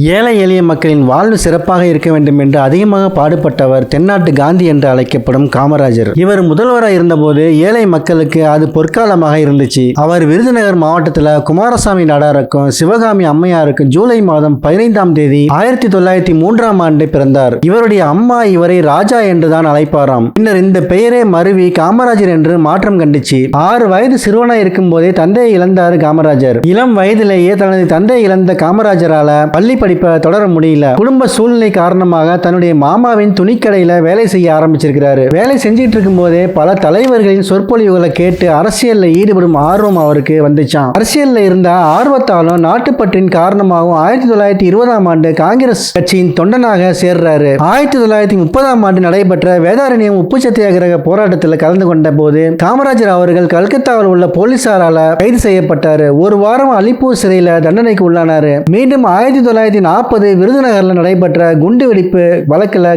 ஏழை எளிய மக்களின் வாழ்வு சிறப்பாக இருக்க வேண்டும் என்று அதிகமாக பாடுபட்டவர் தென்னாட்டு காந்தி என்று அழைக்கப்படும் காமராஜர். இவர் முதல்வராக இருந்தபோது ஏழை மக்களுக்கு அது பொற்காலமாக இருந்துச்சு. அவர் விருதுநகர் மாவட்டத்தில் குமாரசாமி நாடாருக்கும் சிவகாமி அம்மையாருக்கும் ஜூலை மாதம் பதினைந்தாம் தேதி ஆயிரத்தி தொள்ளாயிரத்தி மூன்றாம் ஆண்டு பிறந்தார். இவருடைய அம்மா இவரை ராஜா என்றுதான் அழைப்பாராம். பின்னர் இந்த பெயரே மருவி காமராஜர் என்று மாற்றம் கண்டுச்சு. ஆறு வயது சிறுவனா இருக்கும் போதே தந்தையை இழந்தார் காமராஜர். இளம் வயதிலேயே தனது தந்தையை இழந்த காமராஜரால பள்ளி படிப்பை தொடர முடியல. குடும்ப சூழ்நிலை காரணமாக தன்னுடைய மாமாவின் துணிக்கடையில வேலை செய்ய ஆரம்பிச்சிருக்கிறாரு. வேலை செஞ்சிட்டு இருக்கும் போதே பல தலைவர்களின் சொற்பொழிவுகளை கேட்டு அரசியல்ல ஈடுபடும் ஆர்வம் அவருக்கு வந்துச்சாம். அரசியல்ல இருந்த ஆர்வத்தாலும் நாட்டுப்பற்றின் காரணமாகவும் ஆயிரத்தி தொள்ளாயிரத்தி இருபதாம் ஆண்டு காங்கிரஸ் கட்சியின் தொண்டனாக சேர்றாரு. ஆயிரத்தி தொள்ளாயிரத்தி முப்பதாம் ஆண்டு நடைபெற்ற வேதாரண்யம் உப்பு சத்தியாகிரக போராட்டத்தில் கலந்து கொண்ட போது காமராஜர் அவர்கள் கல்கத்தாவில் உள்ள போலீசாரால கைது செய்யப்பட்டார். ஒரு வாரம் அலிப்பூர் சிறையில் தண்டனைக்கு உள்ளானார். மீண்டும் ஆயிரத்தி தொள்ளாயிரத்தி நாற்பது விருதுநகர்ல நடைபெற்ற குண்டு வெடிப்பு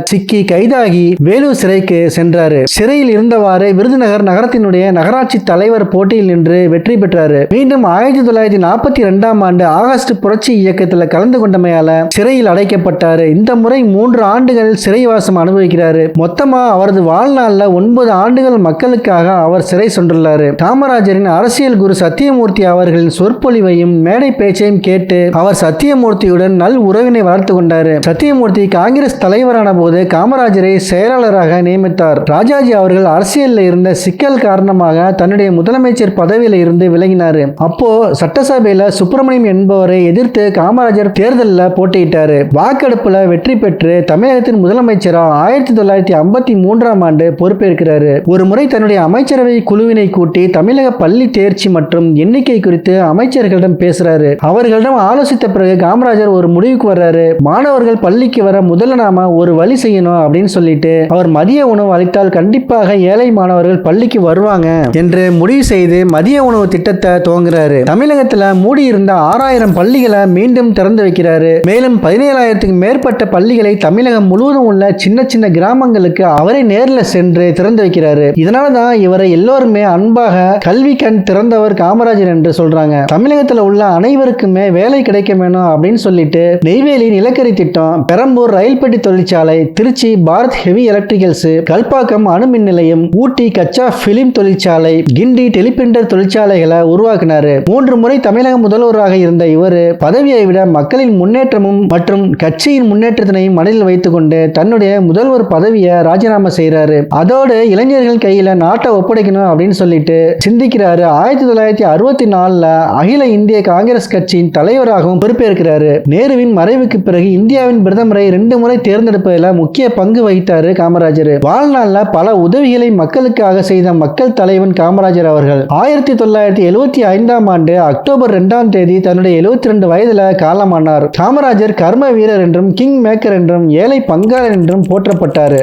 சிக்கி கைதாகி வேலூர் சிறைக்கு சென்றாரு. சிறையில் இருந்தவாறு விருதுநகர் நகரத்தினுடைய நகராட்சி தலைவர் போட்டியில் நின்று வெற்றி பெற்றாரு. மீண்டும் ஆயிரத்தி தொள்ளாயிரத்தி நாற்பத்தி இரண்டாம் ஆண்டு ஆகஸ்ட் புரட்சி இயக்கத்தில் கலந்து கொண்டமையால சிறையில் அடைக்கப்பட்டாரு. இந்த முறை மூன்று ஆண்டுகள் சிறைவாசம் அனுபவிக்கிறாரு. மொத்தமா அவரது வாழ்நாளில் ஒன்பது ஆண்டுகள் மக்களுக்காக அவர் சிறை சென்றுள்ளாரு. காமராஜரின் அரசியல் குரு சத்தியமூர்த்தி அவர்களின் சொற்பொழிவையும் மேடை பேச்சையும் கேட்டு அவர் சத்தியமூர்த்தியுடன் நல் உறவினை வளர்த்து கொண்டார். சத்தியமூர்த்தி காங்கிரஸ் தலைவரான போது காமராஜரை செயலாளராக நியமித்தார். ராஜாஜி அவர்கள் அரசியலில் இருந்த சிக்கல் காரணமாக தன்னுடைய முதலமைச்சர் பதவியில இருந்து விலகினார். அப்போ சட்டசபையில் சுப்பிரமணியம் என்பவரை எதிர்த்து காமராஜர் தேர்தலில் போட்டியிட்டாரு. வாக்கெடுப்புல வெற்றி பெற்று தமிழகத்தின் முதலமைச்சராக ஆயிரத்தி தொள்ளாயிரத்தி ஐம்பத்தி மூன்றாம் ஆண்டு பொறுப்பேற்கிறார். ஒரு முறை தன்னுடைய அமைச்சரவை குழுவினை கூட்டி தமிழக பள்ளி தேர்ச்சி மற்றும் எண்ணிக்கை குறித்து அமைச்சர்களிடம் பேசுறாரு. அவர்களிடம் ஆலோசித்த பிறகு காமராஜர் ஒரு முடிவுக்கு வர்றாரு. மாணவர்கள் பள்ளிக்கு வர முதல்ல நாம ஒரு வழி செய்யணும் அப்படின்னு சொல்லிட்டு அவர் மதிய உணவு அளித்தால் கண்டிப்பாக ஏழை மாணவர்கள் பள்ளிக்கு வருவாங்க என்று முடிவு செய்து மதிய உணவு திட்டத்தை துவங்குறாரு. தமிழகத்துல மூடி இருந்த ஆறாயிரம் பள்ளிகளை மீண்டும் திறந்து வைக்கிறாரு. மேலும் பதினேழாயிரத்துக்கு மேற்பட்ட பள்ளிகளை தமிழகம் முழுவதும் உள்ள சின்ன சின்ன கிராமங்களுக்கு அவரே நேரில் சென்று திறந்து வைக்கிறாரு. இதனால தான் இவரை எல்லோருமே அன்பாக கல்வி கண் திறந்தவர் காமராஜர் என்று சொல்றாங்க. தமிழகத்தில் உள்ள அனைவருக்குமே வேலை கிடைக்க வேணும் அப்படின்னு சொல்லிட்டு நெய்வேலி நிலக்கரி திட்டம் பெரம்பூர் ரயில்பெட்டி தொழிற்சாலை திருச்சி பாரத் ஹெவி எலக்ட்ரிகல்ஸ் கல்பாக்கம் அணுமின் நிலையம் ஊட்டி கச்சா பிலிம் தொழிற்சாலை கிண்டி டெலிபிரிண்டர் தொழிற்சாலைகளை உருவாக்கினார். மூன்று முறை தமிழக முதல்வராக இருந்த இவர் பதவியை விட மக்களின் முன்னேற்றமும் மற்றும் கட்சியின் முன்னேற்றத்தினையும் மனதில் வைத்துக்கொண்டு தன்னுடைய முதல்வர் பதவியை ராஜினாமா செய்கிறாரு அதோடு இளைஞர்கள் கையில நாட்டை ஒப்படைக்கணும் அப்படின்னு சொல்லிட்டு சிந்திக்கிறாரு. ஆயிரத்தி தொள்ளாயிரத்தி அறுபத்தி நாலுல அகில இந்திய காங்கிரஸ் கட்சியின் தலைவராகவும் பொறுப்பேற்கிறாரு. நேருவின் மறைவுக்கு பிறகு இந்தியாவின் பிரதமரை ரெண்டு முறை தேர்ந்தெடுப்பதில் முக்கிய பங்கு வகித்தாரு காமராஜர். வாழ்நாளில் பல உதவிகளை மக்களுக்காக செய்த மக்கள் தலைவன் காமராஜர் அவர்கள். ஆயிரத்தி தொள்ளாயிரத்தி எழுபத்தி ஐந்தாம் ஆண்டு அக்டோபர் ரெண்டாம் தேதி தன்னுடைய எழுபத்தி ரெண்டு வயதில் காலமானார். காமராஜர் கர்ம வீரர் என்றும் கிங் மேக்கர் என்றும் ஏழை பங்காளர் என்றும் போற்றப்பட்டார்.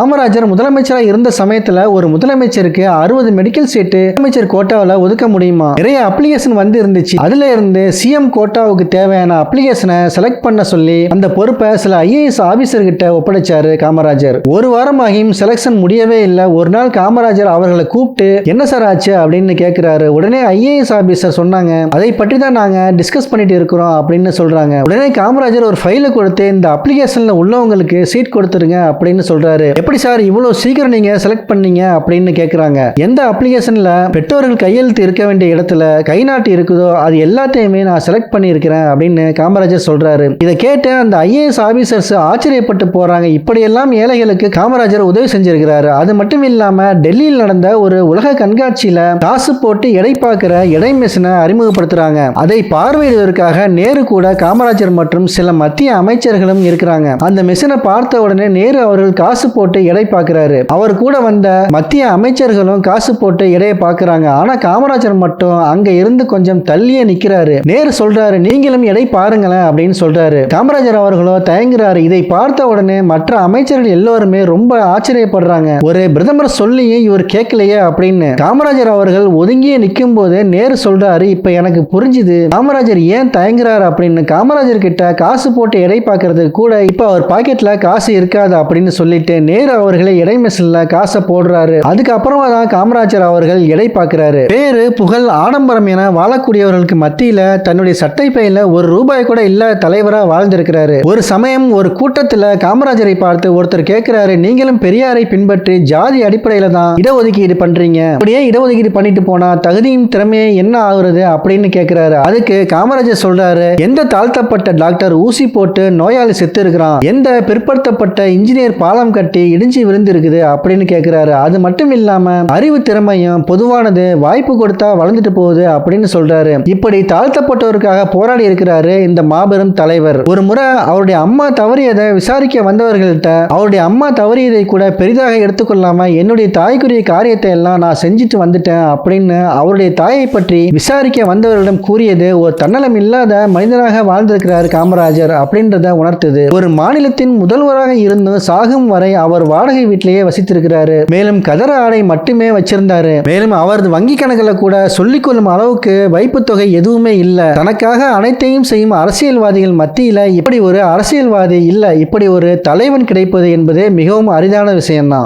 காமராஜர் முதலமைச்சராக இருந்த சமயத்தில் ஒரு முதலமைச்சருக்கு அறுபது மெடிக்கல் சீட்டு முதலமைச்சர் கோட்டாவில் ஒதுக்க முடியுமா? நிறைய அப்ளிகேஷன் வந்து இருந்துச்சு. அதுல இருந்து சிஎம் கோட்டாவுக்கு தேவையான அப்ளிகேஷனை செலக்ட் பண்ண சொல்லி அந்த பொறுப்பை சில ஐஏஎஸ் ஆபீசர் கிட்ட ஒப்படைச்சாரு காமராஜர். ஒரு வாரமாகியும் செலக்ஷன் முடியவே இல்லை. ஒரு நாள் காமராஜர் அவர்களை கூப்பிட்டு என்ன சார் ஆச்சு? அப்படின்னு கேட்கிறாரு உடனே ஐஏஎஸ் ஆபீசர் சொன்னாங்க அதை பற்றி தான் நாங்க டிஸ்கஸ் பண்ணிட்டு இருக்கிறோம் அப்படின்னு சொல்றாங்க. உடனே காமராஜர் ஒரு ஃபைலை கொடுத்து இந்த அப்ளிகேஷன்ல உள்ளவங்களுக்கு சீட் கொடுத்துருங்க அப்படின்னு சொல்றாரு. எப்படி சார் இவ்வளோ சீக்கிரம் நீங்கள் செலக்ட் பண்ணீங்க அப்படின்னு கேட்குறாங்க எந்த அப்ளிகேஷன்ல பெற்றோர்கள் கையெழுத்து இருக்க வேண்டிய இடத்துல கை நாட்டு இருக்குதோ அது எல்லாத்தையுமே நான் செலக்ட் பண்ணியிருக்கிறேன் அப்படின்னு காமராஜர் சொல்கிறாரு இதை கேட்டு அந்த ஐஏஎஸ் ஆஃபீஸர்ஸ் ஆச்சரியப்பட்டு போறாங்க. இப்படியெல்லாம் ஏழைகளுக்கு காமராஜர் உதவி செஞ்சிருக்கிறாரு. அது மட்டும் இல்லாமல் டெல்லியில் நடந்த ஒரு உலக கண்காட்சியில் காசு போட்டு எடை பார்க்குற எடை மிஷினை அறிமுகப்படுத்துறாங்க. அதை பார்வையிடுவதற்காக நேரு கூட காமராஜர் மற்றும் சில மத்திய அமைச்சர்களும் இருக்கிறாங்க. அந்த மிஷினை பார்த்த உடனே நேரு அவர்கள் காசு போட்டு எடை பார்க்கிறாரு அவர் கூட வந்த மத்திய அமைச்சர்களும் காசு போட்டு எடையை பார்க்கறாங்க ஆனா காமராஜர் மட்டும் அங்க இருந்து கொஞ்சம் தள்ளியே நிக்கிறாரு. நேரு சொல்றாரு நீங்களும் எடை பாருங்களேன் அப்படின்னு சொல்றாரு. காமராஜர் அவர்களோ தயங்குறாரு. இதை பார்த்த உடனே மற்ற அமைச்சர்கள் எல்லோருமே ரொம்ப ஆச்சரியப்படுறாங்க. ஒரு பிரதமர் சொல்லியும் இவர் கேட்கலையே அப்படின்னு. காமராஜர் அவர்கள் ஒதுங்கியே நிற்கும் போது நேரு சொல்றாரு இப்ப எனக்கு புரிஞ்சுது. காமராஜர் ஏன் தயங்குறாரு? அப்படின்னு. காமராஜர் கிட்ட காசு போட்டு எடை பார்க்கறதுக்கு கூட இப்ப அவர் பாக்கெட்ல காசு இருக்காது அப்படின்னு சொல்லிட்டு நேரு நேரு அவர்களை இடை மெஷின்ல காசை போடுறாரு. அதுக்கப்புறமா தான் காமராஜர் அவர்கள் எடை பார்க்கிறாரு பேரு புகழ் ஆடம்பரம் என வாழக்கூடியவர்களுக்கு மத்தியில தன்னுடைய சட்டை பையில ஒரு ரூபாய் கூட இல்ல தலைவரா வாழ்ந்திருக்கிறாரு. ஒரு சமயம் ஒரு கூட்டத்துல காமராஜரை பார்த்து ஒருத்தர் கேட்கிறாரு நீங்களும் பெரியாரை பின்பற்றி ஜாதி அடிப்படையில தான் இடஒதுக்கீடு பண்றீங்க. அப்படியே இடஒதுக்கீடு பண்ணிட்டு போனா தகுதியும் திறமையே என்ன ஆகுறது? அப்படின்னு கேட்கிறாரு அதுக்கு காமராஜர் சொல்றாரு எந்த தாழ்த்தப்பட்ட டாக்டர் ஊசி போட்டு நோயாளி செத்து இருக்கிறான். எந்த பிற்படுத்தப்பட்ட இன்ஜினியர் பாலம் கட்டி இடிஞ்சு விழுந்து இருக்குது அப்படின்னு கேட்குறாரு அது மட்டும் இல்லாமல் அறிவு திறமையும் பொதுவானது வாய்ப்பு கொடுத்தா வளர்ந்துட்டு போகுது அப்படின்னு சொல்றாரு. இப்படி தாழ்த்தப்பட்டவருக்காக போராடி இருக்கிறாரு இந்த மாபெரும் தலைவர். ஒரு முறை அவருடைய அம்மா தவறியதை விசாரிக்க வந்தவர்கள்ட்ட அவருடைய அம்மா தவறியதை கூட பெரிதாக எடுத்துக்கொள்ளாம என்னுடைய தாய்க்குரிய காரியத்தை எல்லாம் நான் செஞ்சுட்டு வந்துட்டேன் அப்படின்னு அவருடைய தாயை பற்றி விசாரிக்க வந்தவர்களிடம் கூறியது ஒரு தன்னலம் இல்லாத மனிதனாக வாழ்ந்திருக்கிறார் காமராஜர் அப்படின்றத உணர்த்துது. ஒரு மாநிலத்தின் முதல்வராக இருந்தும் சாகும் வரை அவர் வாடகை வீட்டிலேயே வசித்திருக்கிறாரு. மேலும் கதற ஆடை மட்டுமே வச்சிருந்தாரு. மேலும் அவரது வங்கி கணக்கில் கூட சொல்லிக்கொள்ளும் அளவுக்கு வைப்பு தொகை எதுவுமே இல்லை. தனக்காக அனைத்தையும் செய்யும் அரசியல்வாதிகள் மத்தியில இப்படி ஒரு அரசியல்வாதி இல்லை இப்படி ஒரு தலைவன் கிடைப்பது என்பது மிகவும் அரிதான விஷயம்தான்.